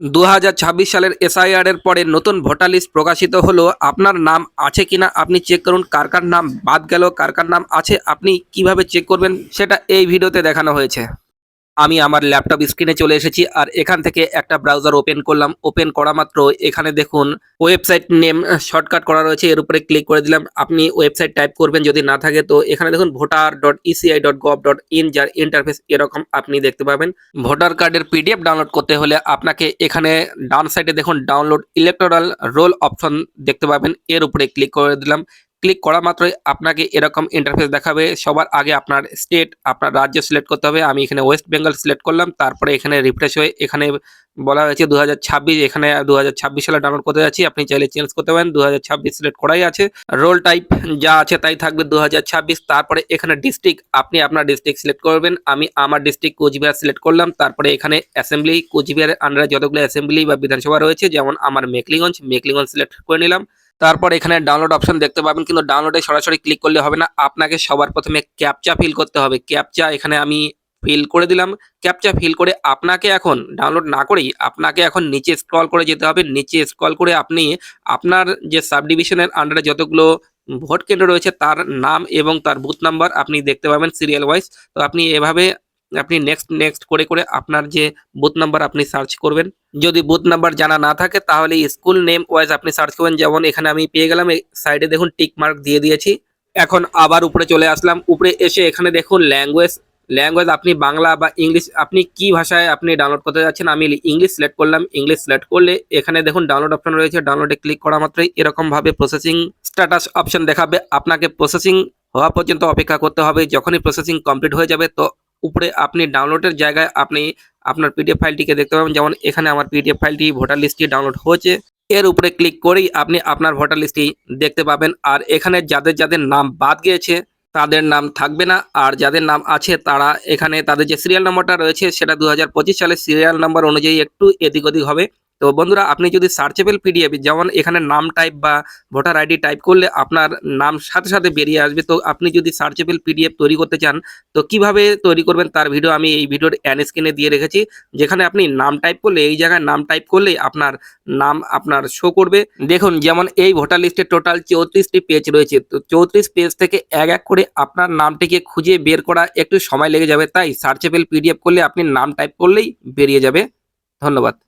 দু হাজার ছাব্বিশ সালের এসআইআর এর পরে নতুন ভোটার লিস্ট প্রকাশিত হলো। আপনার নাম আছে কিনা আপনি চেক করুন। কার কার নাম বাদ গেল, কার কার নাম আছে, আপনি কীভাবে চেক করবেন সেটা এই ভিডিওতে দেখানো হয়েছে। আমি আমার ল্যাপটপ স্ক্রিনে চলে এসেছি আর এখান থেকে একটা ব্রাউজার ওপেন করলাম। ওপেন করা মাত্র এখানে দেখুন ওয়েবসাইট নেম শর্টকাট করা রয়েছে। এর উপরে ক্লিক করে দিলাম। আপনি ওয়েবসাইট টাইপ করবেন যদি না থাকে তো এখানে দেখুন voter dot ECI dot gov dot in যার ইন্টারফেস এরকম আপনি দেখতে পাবেন। ভোটার কার্ডের পিডিএফ ডাউনলোড করতে হলে আপনাকে এখানে ডান সাইডে দেখুন ডাউনলোড ইলেকটোরাল রোল অপশন দেখতে পাবেন। এর উপরে ক্লিক করে দিলাম। ক্লিক করা মাত্রই আপনাকে এরকম ইন্টারফেস দেখাবে। সবার আগে আপনার স্টেট আপনার রাজ্য সিলেক্ট করতে হবে। আমি এখানে ওয়েস্ট বেঙ্গল সিলেক্ট করলাম। তারপরে এখানে রিফ্রেশ হয়ে এখানে বলা হয়েছে দু হাজার ছাব্বিশ। এখানে দু হাজার ছাব্বিশ সালে ডাউনলোড করতে যাচ্ছি। আপনি চাইলে চেঞ্জ করতে পারেন। দু হাজার ছাব্বিশ সিলেক্ট করাই আছে। রোল টাইপ যা আছে তাই থাকবে দু হাজার ছাব্বিশ। তারপরে এখানে ডিস্ট্রিক্ট আপনি আপনার ডিস্ট্রিক্ট সিলেক্ট করবেন। আমি আমার ডিস্ট্রিক্ট কোচবিহার সিলেক্ট করলাম। তারপরে এখানে অ্যাসেম্বলি কোচবিহারের আন্ডারে যতগুলো অ্যাসেম্বলি বা বিধানসভা রয়েছে, যেমন আমার মেকলিগঞ্জ মেকলিগঞ্জ সিলেক্ট করে নিলাম। তারপর এখানে ডাউনলোড অপশন দেখতে পাবেন, কিন্তু ডাউনলোডে সরাসরি ক্লিক করলে হবে না। আপনাকে সবার প্রথমে ক্যাপচা ফিল করতে হবে। ক্যাপচা এখানে আমি ফিল করে দিলাম। ক্যাপচা ফিল করে আপনাকে এখন ডাউনলোড না করেই আপনাকে এখন নিচে স্ক্রল করে যেতে হবে। নিচে স্ক্রল করে আপনি আপনার যে সাব ডিভিশনের আন্ডারে যতগুলো ভোট কেন্দ্র রয়েছে, তার নাম এবং তার বুথ নাম্বার আপনি দেখতে পাবেন সিরিয়াল ওয়াইজ তো আপনি এভাবে আপনি নেক্সট নেক্সট করে করে আপনার যে বুথ নাম্বার আপনি সার্চ করবেন। যদি বুথ নাম্বার জানা না থাকে, তাহলে স্কুল নেম ওয়াইজ আপনি সার্চ করবেন। যেমন এখানে আমি পেয়ে গেলাম সাইডে দেখুন টিক মার্ক দিয়ে দিয়েছি। এখন আবার উপরে চলে আসলাম। উপরে এসে এখানে দেখুন ল্যাঙ্গুয়েজ ল্যাঙ্গুয়েজ আপনি বাংলা বা ইংলিশ, আপনি কি ভাষায় আপনি ডাউনলোড করতে যাচ্ছেন, আমি ইংলিশ সিলেক্ট করলাম। ইংলিশ সিলেক্ট করলে এখানে দেখুন ডাউনলোড অপশন রয়েছে। ডাউনলোডে ক্লিক করা মাত্রই এরকমভাবে প্রসেসিং স্ট্যাটাস অপশন দেখাবে। আপনাকে প্রসেসিং হওয়া পর্যন্ত অপেক্ষা করতে হবে। যখনই প্রসেসিং কমপ্লিট হয়ে যাবে, তো উপরে আপনি ডাউনলোডের জায়গায় আপনি আপনার পিডিএফ ফাইলটিকে দেখতে পাবেন। যেমন এখানে আমার পিডিএফ ফাইলটি ভোটার লিস্টটি ডাউনলোড হয়েছে। এর উপরে ক্লিক করেই আপনি আপনার ভোটার লিস্টটি দেখতে পাবেন। আর এখানে যাদের যাদের নাম বাদ গিয়েছে, তাদের নাম থাকবে না। আর যাদের নাম আছে, তারা এখানে তাদের যে সিরিয়াল নাম্বারটা রয়েছে, সেটা দু হাজার পঁচিশ সালের সিরিয়াল নাম্বার অনুযায়ী একটু এদিক ওদিক হবে। তো বন্ধুরা, আপনি যদি সার্চেবল পিডিএফ যেমন এখানে নাম টাইপ বা ভোটার আইডি টাইপ করলে আপনার নাম সাথে সাথে বেরিয়ে আসবে। তো আপনি যদি সার্চেবল পিডিএফ তৈরি করতে চান, তো কীভাবে তৈরি করবেন তার ভিডিও আমি এই ভিডিওর অ্যান স্ক্রিনে দিয়ে রেখেছি। যেখানে আপনি নাম টাইপ করলে, এই জায়গায় নাম টাইপ করলে আপনার নাম আপনার শো করবে। দেখুন, যেমন এই ভোটার লিস্টে টোটাল চৌত্রিশটি পেজ রয়েছে। তো চৌত্রিশ পেজ থেকে এক এক করে আপনার নামটিকে খুঁজে বের করা একটু সময় লেগে যাবে। তাই সার্চেবল পিডিএফ করলে আপনি নাম টাইপ করলেই বেরিয়ে যাবে। ধন্যবাদ।